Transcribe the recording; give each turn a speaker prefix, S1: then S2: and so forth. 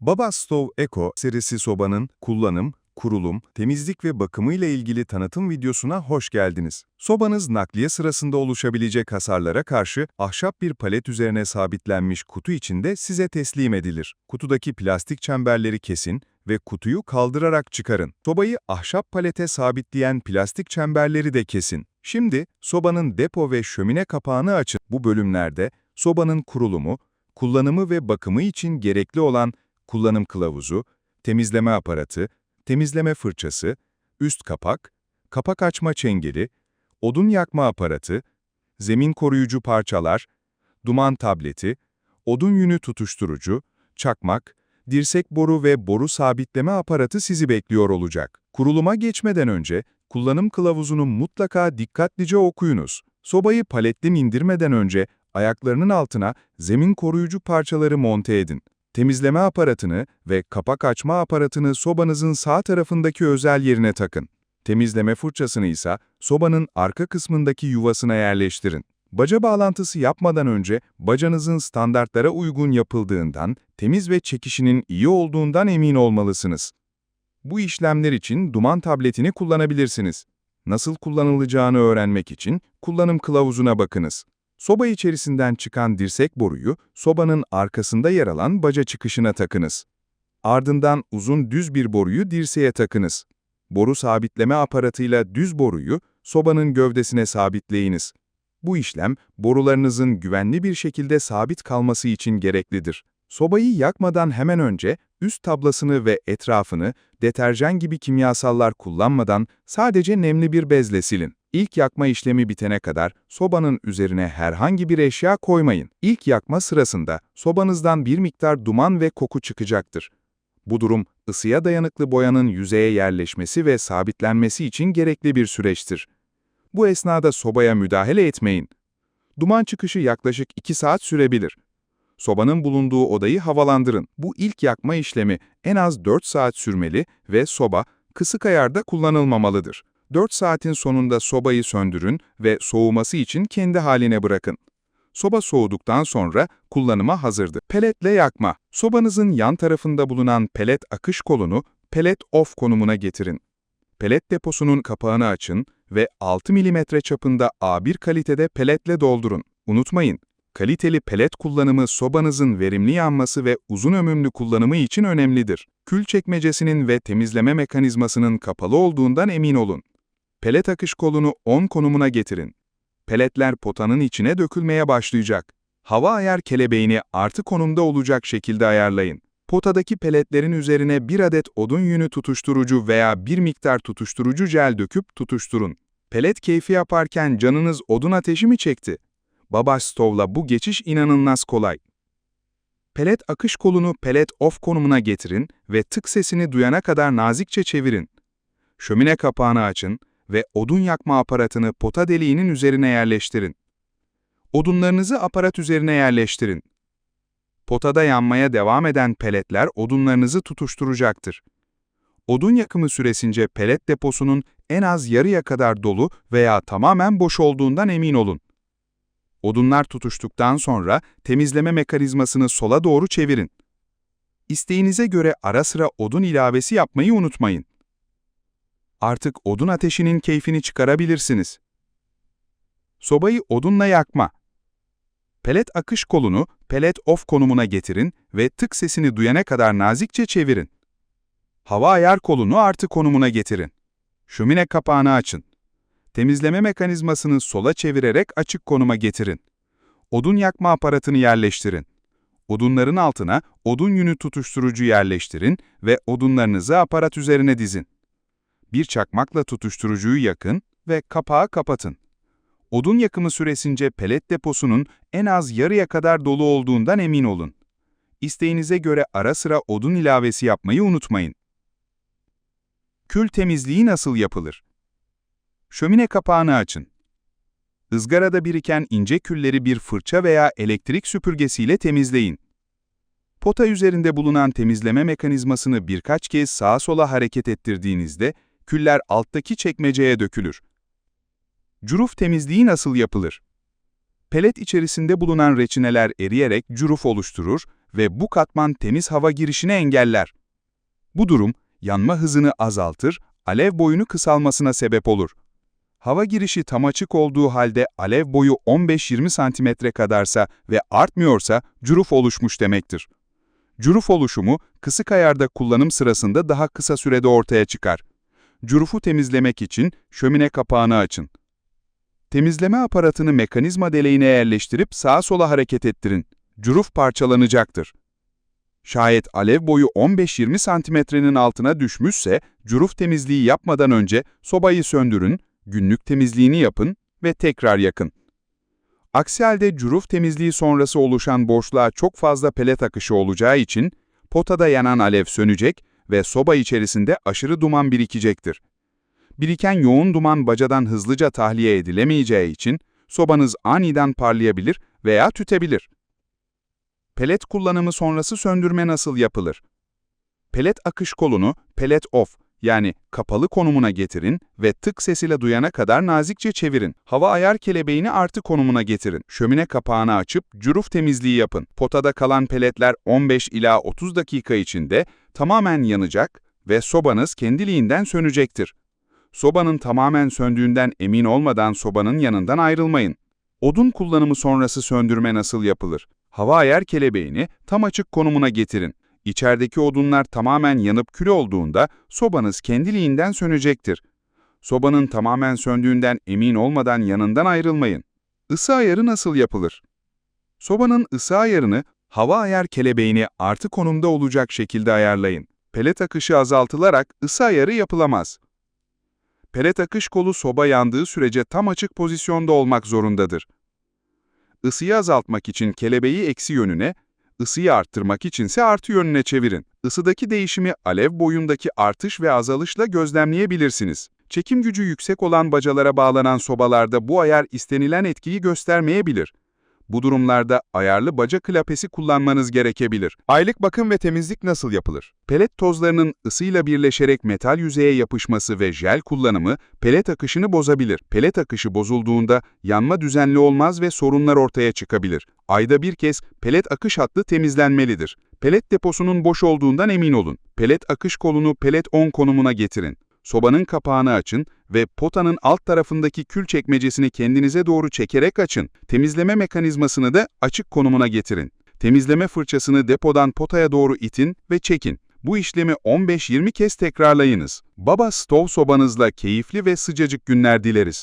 S1: Baba Stove Eco serisi sobanın kullanım, kurulum, temizlik ve bakımı ile ilgili tanıtım videosuna hoş geldiniz. Sobanız nakliye sırasında oluşabilecek hasarlara karşı ahşap bir palet üzerine sabitlenmiş kutu içinde size teslim edilir. Kutudaki plastik çemberleri kesin ve kutuyu kaldırarak çıkarın. Sobayı ahşap palete sabitleyen plastik çemberleri de kesin. Şimdi sobanın depo ve şömine kapağını açın. Bu bölümlerde sobanın kurulumu, kullanımı ve bakımı için gerekli olan kullanım kılavuzu, temizleme aparatı, temizleme fırçası, üst kapak, kapak açma çengeli, odun yakma aparatı, zemin koruyucu parçalar, duman tableti, odun yünü tutuşturucu, çakmak, dirsek boru ve boru sabitleme aparatı sizi bekliyor olacak. Kuruluma geçmeden önce kullanım kılavuzunu mutlaka dikkatlice okuyunuz. Sobayı paletten indirmeden önce ayaklarının altına zemin koruyucu parçaları monte edin. Temizleme aparatını ve kapak açma aparatını sobanızın sağ tarafındaki özel yerine takın. Temizleme fırçasını ise sobanın arka kısmındaki yuvasına yerleştirin. Baca bağlantısı yapmadan önce bacanızın standartlara uygun yapıldığından, temiz ve çekişinin iyi olduğundan emin olmalısınız. Bu işlemler için duman tabletini kullanabilirsiniz. Nasıl kullanılacağını öğrenmek için kullanım kılavuzuna bakınız. Soba içerisinden çıkan dirsek boruyu sobanın arkasında yer alan baca çıkışına takınız. Ardından uzun düz bir boruyu dirseğe takınız. Boru sabitleme aparatıyla düz boruyu sobanın gövdesine sabitleyiniz. Bu işlem borularınızın güvenli bir şekilde sabit kalması için gereklidir. Sobayı yakmadan hemen önce üst tablasını ve etrafını deterjan gibi kimyasallar kullanmadan sadece nemli bir bezle silin. İlk yakma işlemi bitene kadar sobanın üzerine herhangi bir eşya koymayın. İlk yakma sırasında sobanızdan bir miktar duman ve koku çıkacaktır. Bu durum ısıya dayanıklı boyanın yüzeye yerleşmesi ve sabitlenmesi için gerekli bir süreçtir. Bu esnada sobaya müdahale etmeyin. Duman çıkışı yaklaşık 2 saat sürebilir. Sobanın bulunduğu odayı havalandırın. Bu ilk yakma işlemi en az 4 saat sürmeli ve soba kısık ayarda kullanılmamalıdır. 4 saatin sonunda sobayı söndürün ve soğuması için kendi haline bırakın. Soba soğuduktan sonra kullanıma hazırdır. Peletle yakma. Sobanızın yan tarafında bulunan pelet akış kolunu pelet off konumuna getirin. Pelet deposunun kapağını açın ve 6 mm çapında A1 kalitede peletle doldurun. Unutmayın, kaliteli pelet kullanımı sobanızın verimli yanması ve uzun ömürlü kullanımı için önemlidir. Kül çekmecesinin ve temizleme mekanizmasının kapalı olduğundan emin olun. Pelet akış kolunu 10 konumuna getirin. Peletler potanın içine dökülmeye başlayacak. Hava ayar kelebeğini artı konumda olacak şekilde ayarlayın. Potadaki peletlerin üzerine bir adet odun yünü tutuşturucu veya bir miktar tutuşturucu jel döküp tutuşturun. Pelet keyfi yaparken canınız odun ateşi mi çekti? Baba Stove'la bu geçiş inanılmaz kolay. Pelet akış kolunu pelet off konumuna getirin ve tık sesini duyana kadar nazikçe çevirin. Şömine kapağını açın ve odun yakma aparatını pota deliğinin üzerine yerleştirin. Odunlarınızı aparat üzerine yerleştirin. Potada yanmaya devam eden peletler odunlarınızı tutuşturacaktır. Odun yakımı süresince pelet deposunun en az yarıya kadar dolu veya tamamen boş olduğundan emin olun. Odunlar tutuştuktan sonra temizleme mekanizmasını sola doğru çevirin. İsteğinize göre ara sıra odun ilavesi yapmayı unutmayın. Artık odun ateşinin keyfini çıkarabilirsiniz. Sobayı odunla yakma. Pelet akış kolunu pelet off konumuna getirin ve tık sesini duyana kadar nazikçe çevirin. Hava ayar kolunu artı konumuna getirin. Şömine kapağını açın. Temizleme mekanizmasını sola çevirerek açık konuma getirin. Odun yakma aparatını yerleştirin. Odunların altına odun yünü tutuşturucu yerleştirin ve odunlarınızı aparat üzerine dizin. Bir çakmakla tutuşturucuyu yakın ve kapağı kapatın. Odun yakımı süresince pelet deposunun en az yarıya kadar dolu olduğundan emin olun. İsteğinize göre ara sıra odun ilavesi yapmayı unutmayın. Kül temizliği nasıl yapılır? Şömine kapağını açın. Izgarada biriken ince külleri bir fırça veya elektrik süpürgesiyle temizleyin. Pota üzerinde bulunan temizleme mekanizmasını birkaç kez sağa sola hareket ettirdiğinizde küller alttaki çekmeceye dökülür. Curuf temizliği nasıl yapılır? Pelet içerisinde bulunan reçineler eriyerek curuf oluşturur
S2: ve bu katman temiz hava girişini engeller. Bu durum yanma hızını azaltır, alev boyunu kısalmasına sebep olur. Hava girişi tam açık olduğu halde alev boyu 15-20 santimetre kadarsa ve artmıyorsa cüruf oluşmuş demektir. Cüruf oluşumu kısık ayarda kullanım sırasında daha kısa sürede ortaya çıkar. Cürufu temizlemek için şömine kapağını açın. Temizleme aparatını mekanizma deleğine yerleştirip sağa sola hareket ettirin. Cüruf parçalanacaktır. Şayet alev boyu 15-20 santimetrenin altına düşmüşse, cüruf temizliği yapmadan önce sobayı söndürün, günlük temizliğini yapın ve tekrar yakın. Aksi halde cüruf temizliği sonrası oluşan boşluğa çok fazla pelet akışı olacağı için potada yanan alev sönecek ve soba içerisinde aşırı duman birikecektir. Biriken yoğun duman bacadan hızlıca tahliye edilemeyeceği için sobanız aniden parlayabilir veya tütebilir. Pelet kullanımı sonrası söndürme nasıl yapılır? Pelet akış kolunu pelet off yani kapalı konumuna getirin ve tık sesiyle duyana kadar nazikçe çevirin. Hava ayar kelebeğini artı konumuna getirin. Şömine kapağını açıp cüruf temizliği yapın. Potada kalan peletler 15 ila 30 dakika içinde tamamen yanacak ve sobanız kendiliğinden sönecektir. Sobanın tamamen söndüğünden emin olmadan sobanın yanından ayrılmayın. Odun kullanımı sonrası söndürme nasıl yapılır? Hava ayar kelebeğini tam açık konumuna getirin. İçerideki odunlar tamamen yanıp kül olduğunda sobanız kendiliğinden sönecektir. Sobanın tamamen söndüğünden emin olmadan yanından ayrılmayın. Isı ayarı nasıl yapılır? Sobanın ısı ayarını hava ayar kelebeğini artı konumda olacak şekilde ayarlayın. Pelet akışı azaltılarak ısı ayarı yapılamaz. Pelet akış kolu soba yandığı sürece tam açık pozisyonda olmak zorundadır. Isıyı azaltmak için kelebeği eksi yönüne, ısıyı arttırmak içinse artı yönüne çevirin. Isıdaki değişimi alev boyundaki artış ve azalışla gözlemleyebilirsiniz. Çekim gücü yüksek olan bacalara bağlanan sobalarda bu ayar istenilen etkiyi göstermeyebilir. Bu durumlarda ayarlı baca klapesi kullanmanız gerekebilir. Aylık bakım ve temizlik nasıl yapılır? Pelet tozlarının ısıyla birleşerek metal yüzeye yapışması ve jel kullanımı pelet akışını bozabilir. Pelet akışı bozulduğunda yanma düzenli olmaz ve sorunlar ortaya çıkabilir. Ayda bir kez pelet akış hattı temizlenmelidir. Pelet deposunun boş olduğundan emin olun. Pelet akış kolunu pelet 10 konumuna getirin. Sobanın kapağını açın ve potanın alt tarafındaki kül çekmecesini kendinize doğru çekerek açın. Temizleme mekanizmasını da açık konumuna getirin. Temizleme fırçasını depodan potaya doğru itin ve çekin. Bu işlemi 15-20 kez tekrarlayınız. Baba stov sobanızla keyifli ve sıcacık günler dileriz.